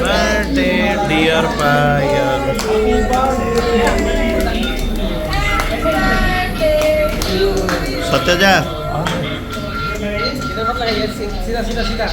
birthday, dear Payag. Satya dyan. Sila, sila.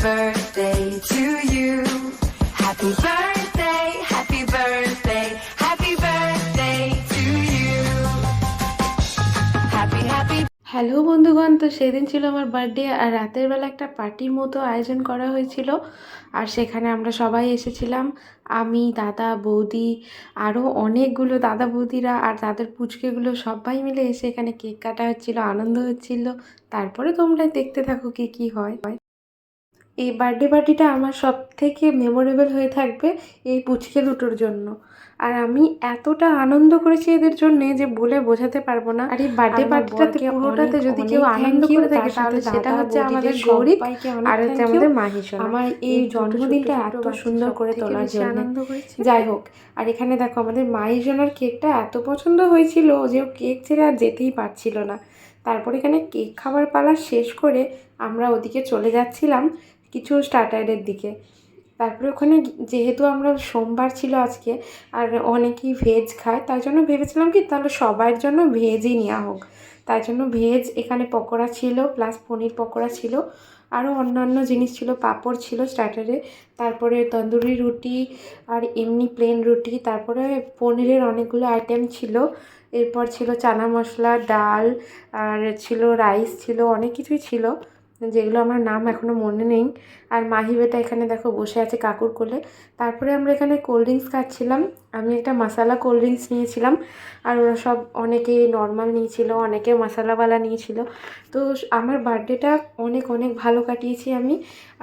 Birthday to you. Happy birthday, happy birthday, happy birthday to you. Happy, happy. Hello বন্ধুগণ তো সেদিন ছিল আমার birthday আর রাতের বেলা একটা পার্টির মতো আয়োজন করা হয়েছিল। আর সেখানে আমরা সবাই এসেছিলাম। আমি দাদা বৌদি আরও অনেকগুলো দাদা বৌদিরা আর তাদের পুচকেগুলো সবাই মিলে এসে এখানে কেক কাটা হচ্ছিল আনন্দ হচ্ছিল। তারপরে তোমরা দেখতে থাকো কি কি হয়। এই বার্থডে পার্টিটা আমার সব থেকে মেমোরেবল হয়ে থাকবে এই পুচকে দুটোর জন্য। আর আমি এতটা আনন্দ করেছি এদের জন্য যে বলে বোঝাতে পারব না। আর এই বার্থডে পার্টিটাতে পুরোটাতে যদি কেউ আনন্দ করে থাকে তাহলে সেটা হচ্ছে আমাদের গৌরী আর হচ্ছে আমাদের মাহিসোনা আমার এই জন্মদিনটা এত সুন্দর করে তোলার জন্য। আনন্দ করেছে। যাই হোক আর এখানে দেখো আমাদের মাইজনার কেকটা এত পছন্দ হয়েছিল যে ও কেক ছেড়ে আর যেতেই পারছিল না। তারপর এখানে কেক খাবার পালা শেষ করে আমরা ওদিকে চলে যাচ্ছিলাম। কিছু স্টার্টারের দিকে। তারপরে ওখানে যেহেতু আমরা সোমবার ছিল আজকে, আর অনেকেই ভেজ খায় তাই জন্য ভেবেছিলাম কি তাহলে সবার জন্য ভেজই নেওয়া হোক। তাই জন্য ভেজ এখানে পকোড়া ছিল প্লাস পনির পকোড়া ছিল, আরও অন্যান্য জিনিস ছিল, পাঁপড় ছিল স্টার্টারে, তারপরে তন্দুরি রুটি, আর এমনি প্লেন রুটি, তারপরে পনিরের অনেকগুলো আইটেম ছিল। এরপর ছিল চানা মশলা, ডাল, আর ছিল রাইস ছিল, অনেক কিছুই ছিল। যেগুলো আমার নাম এখনও মনে নেই। আর মাহি বেটা এখানে দেখো বসে আছে কাকুর কোলে। তারপরে আমরা এখানে কোল্ড ড্রিঙ্কস খাচ্ছিলাম। আমি একটা মশালা কোল্ড ড্রিঙ্কস নিয়েছিলাম, আর ওরা সব অনেকে নর্মাল নিয়েছিল, অনেকে মশালাওয়ালা নিয়েছিল। তো আমার বার্থডেটা অনেক অনেক ভালো কাটিয়েছি আমি,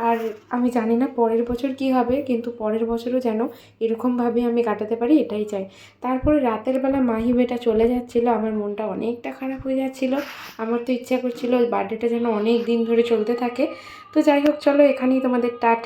আর আমি জানি না পরের বছর কি হবে, কিন্তু পরের বছরও যেন এরকমভাবে আমি কাটাতে পারি, এটাই চাই। তারপরে রাতের বেলা মাহি বেটা চলে যাচ্ছিল, আমার মনটা অনেকটা খারাপ হয়ে যাচ্ছিল। আমার তো ইচ্ছা করছিল ওই বার্থডেটা যেন অনেক দিন ধরে চলতে থাকে। তো যাই হোক, চলো এখানেই তোমাদের টাটা।